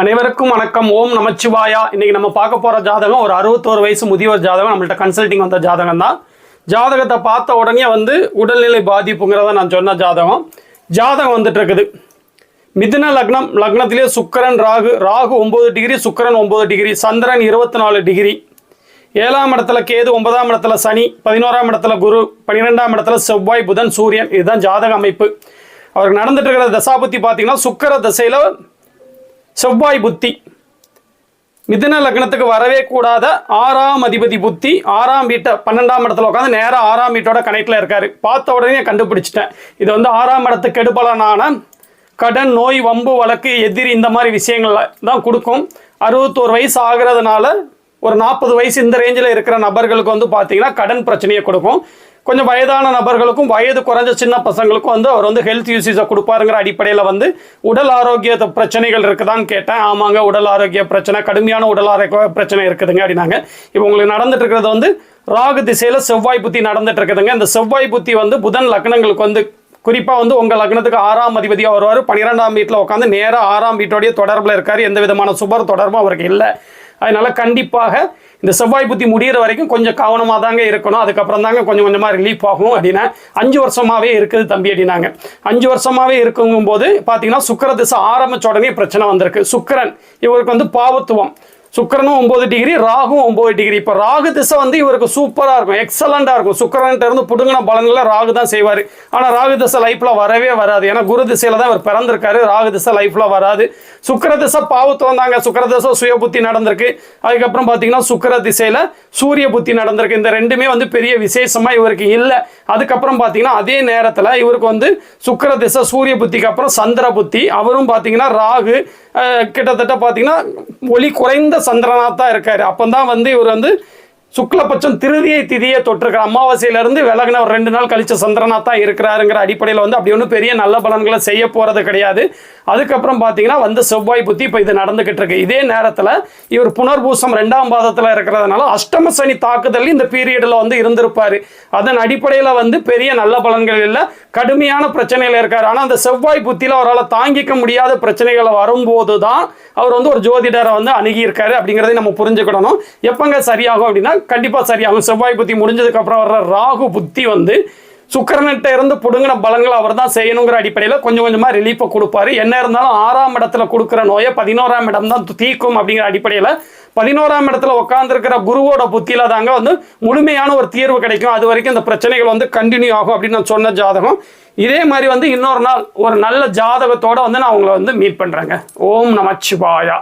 அனைவருக்கும் வணக்கம். ஓம் நமச்சிவாயா. இன்னைக்கு நம்ம பார்க்க போகிற ஜாதகம் ஒரு அறுபத்தோரு வயசு முதியோர் ஜாதகம். நம்மள்ட்ட கன்சல்டிங் வந்த ஜாதகம் தான் ஜாதகத்தை பார்த்த உடனே வந்து உடல்நிலை பாதிப்புங்கிறத நான் சொன்ன ஜாதகம். ஜாதகம் வந்துட்டு இருக்குது மிதுன லக்னம் லக்னத்திலே சுக்கரன் ராகு ராகு ஒம்பது டிகிரி சுக்கரன் ஒம்பது டிகிரி சந்திரன் இருபத்தி நாலு டிகிரி. ஏழாம் இடத்துல கேது ஒன்பதாம் இடத்துல சனி பதினோராம் இடத்துல குரு பன்னிரெண்டாம் இடத்துல செவ்வாய் புதன் சூரியன். இதுதான் ஜாதக அமைப்பு. அவருக்கு நடந்துட்டு இருக்கிற தசாபத்தி பார்த்தீங்கன்னா சுக்கர தசையில் செவ்வாய் புத்தி. மிதுன லக்னத்துக்கு வரவே கூடாத ஆறாம் அதிபதி புத்தி ஆறாம் வீட்டை பன்னெண்டாம் இடத்துல உட்காந்து நேராக ஆறாம் வீட்டோட கனெக்டில் இருக்காரு. பார்த்த உடனே கண்டுபிடிச்சிட்டேன். இது வந்து ஆறாம் இடத்துக்கு கெடுபலனான கடன் நோய் வம்பு வழக்கு எதிரி இந்த மாதிரி விஷயங்கள்ல தான் கொடுக்கும். அறுபத்தோரு வயசு ஆகிறதுனால ஒரு நாற்பது வயசு இந்த ரேஞ்சில் இருக்கிற நபர்களுக்கு வந்து பார்த்தீங்கன்னா கடன் பிரச்சனையை கொடுக்கும். கொஞ்சம் வயதான நபர்களுக்கும் வயது குறைஞ்ச சின்ன பசங்களுக்கும் வந்து அவர் வந்து ஹெல்த் யூசேஜை கொடுப்பாருங்கிற அடிப்படையில் வந்து உடல் ஆரோக்கிய பிரச்சனைகள் இருக்குதான்னு கேட்டேன். ஆமாங்க உடல் ஆரோக்கிய பிரச்சனை கடுமையான உடல் ஆரோக்கிய பிரச்சனை இருக்குதுங்க அப்படின்னாங்க. இப்போ உங்களுக்கு நடந்துட்டு இருக்கிறது வந்து ராகு திசையில் செவ்வாய் புத்தி நடந்துட்டு இருக்குதுங்க. இந்த செவ்வாய் புத்தி வந்து புதன் லக்னங்களுக்கு வந்து குறிப்பாக வந்து உங்கள் லக்னத்துக்கு ஆறாம் அதிபதியாக வருவார். பன்னிரெண்டாம் வீட்டில் உட்காந்து நேராக ஆறாம் வீட்டோடைய தொடர்பில் இருக்கார். எந்த விதமான சுபர் தொடர்பும் அவருக்கு இல்லை. அதனால கண்டிப்பாக இந்த செவ்வாய் புத்தி முடிகிற வரைக்கும் கொஞ்சம் கவனமாக தாங்க இருக்கணும். அதுக்கப்புறம் தாங்க கொஞ்சம் கொஞ்சமாக ரிலீஃப் ஆகும் அப்படின்னா அஞ்சு வருஷமாகவே இருக்குது தம்பி அப்படின்னாங்க. அஞ்சு வருஷமாகவே இருக்குங்கும்போது பார்த்தீங்கன்னா சுக்கர திசை ஆரம்பிச்ச உடனே பிரச்சனை வந்திருக்கு. சுக்கிரன் இவருக்கு வந்து பாவத்துவம். சுக்கிரனும் ஒம்பது டிகிரி ராகும் ஒம்பது டிகிரி இப்போ ராகு திசை வந்து இவருக்கு சூப்பராக இருக்கும் எக்ஸலண்ட்டாக இருக்கும். சுக்கிரன்ட்ட இருந்து புடுங்கின பலன்களை ராகு தான் செய்வார். ஆனால் ராகு திசை லைஃப்பில் வரவே வராது. ஏன்னா குரு திசையில் தான் இவர் பிறந்திருக்காரு. ராகு திசை லைஃப்பில் வராது. சுக்கர திசை பாவத்துவம் தாங்க சுக்கர திசை சுய புத்தி நடந்திருக்கு. அதுக்கப்புறம் பார்த்தீங்கன்னா சுக்கிர திசையில் சூரிய புத்தி நடந்திருக்கு. இந்த ரெண்டுமே வந்து பெரிய விசேஷமாக இவருக்கு இல்லை. அதுக்கப்புறம் பார்த்தீங்கன்னா அதே நேரத்தில் இவருக்கு வந்து சுக்கர திசை சூரிய புத்திக்கு அப்புறம் சந்திர புத்தி. அவரும் பார்த்தீங்கன்னா ராகு கிட்டத்தட்ட பார்த்தீங்கன்னா ஒளி குறைந்த சந்திரனாக தான் இருக்காரு. அப்போ தான் வந்து இவர் வந்து சுக்லபட்சம் திருதியை திதியை தொற்றுக்கிற அமாவாசையிலேருந்து விலகின ஒரு ரெண்டு நாள் கழிச்ச சந்திரனா தான் இருக்கிறாருங்கிற அடிப்படையில் வந்து அப்படி ஒன்றும் பெரிய நல்ல பலன்களை செய்ய போகிறது கிடையாது. அதுக்கப்புறம் பார்த்தீங்கன்னா வந்து செவ்வாய் புத்தி இப்போ இது நடந்துகிட்டு இருக்கு. இதே நேரத்தில் இவர் புனர்பூசம் ரெண்டாம் பாதத்தில் இருக்கிறதுனால அஷ்டம சனி தாக்குதல் இந்த பீரியடில் வந்து இருந்திருப்பார். அதன் அடிப்படையில் வந்து பெரிய நல்ல பலன்கள் இல்லை. கடுமையான பிரச்சனையில் இருக்கார். ஆனால் அந்த செவ்வாய் புத்தியில் அவரால் தாங்கிக்க முடியாத பிரச்சனைகளை வரும்போது தான் அவர் வந்து ஒரு ஜோதிடரை வந்து அணுகியிருக்காரு அப்படிங்கிறதை நம்ம புரிஞ்சுக்கிடணும். எப்பங்க சரியாகும் அப்படின்னா கண்டிப்பாக சரியாகும். செவ்வாய் புத்தி முடிஞ்சதுக்கு அப்புறம் வர்ற ராகு புத்தி வந்து சுக்கரன்கிட்ட இருந்து பிடுங்கின பலன்களை அவர் தான் செய்யணுங்கிற அடிப்படையில் கொஞ்சம் கொஞ்சமாக ரிலீஃபை கொடுப்பாரு. என்ன இருந்தாலும் ஆறாம் இடத்துல கொடுக்குற நோயை பதினோராம் இடம் தான் தீக்கும் அப்படிங்கிற அடிப்படையில் பதினோராம் இடத்துல உட்காந்துருக்கிற குருவோட புத்தியில தாங்க வந்து முழுமையான ஒரு தீர்வு கிடைக்கும். அது வரைக்கும் இந்த பிரச்சனைகள் வந்து கண்டினியூ ஆகும் அப்படின்னு நான் சொன்ன ஜாதகம். இதே மாதிரி வந்து இன்னொரு நாள் ஒரு நல்ல ஜாதகத்தோட வந்து நான் உங்களை வந்து மீட் பண்ணுறேங்க ஓம் நமச்சிவாயா.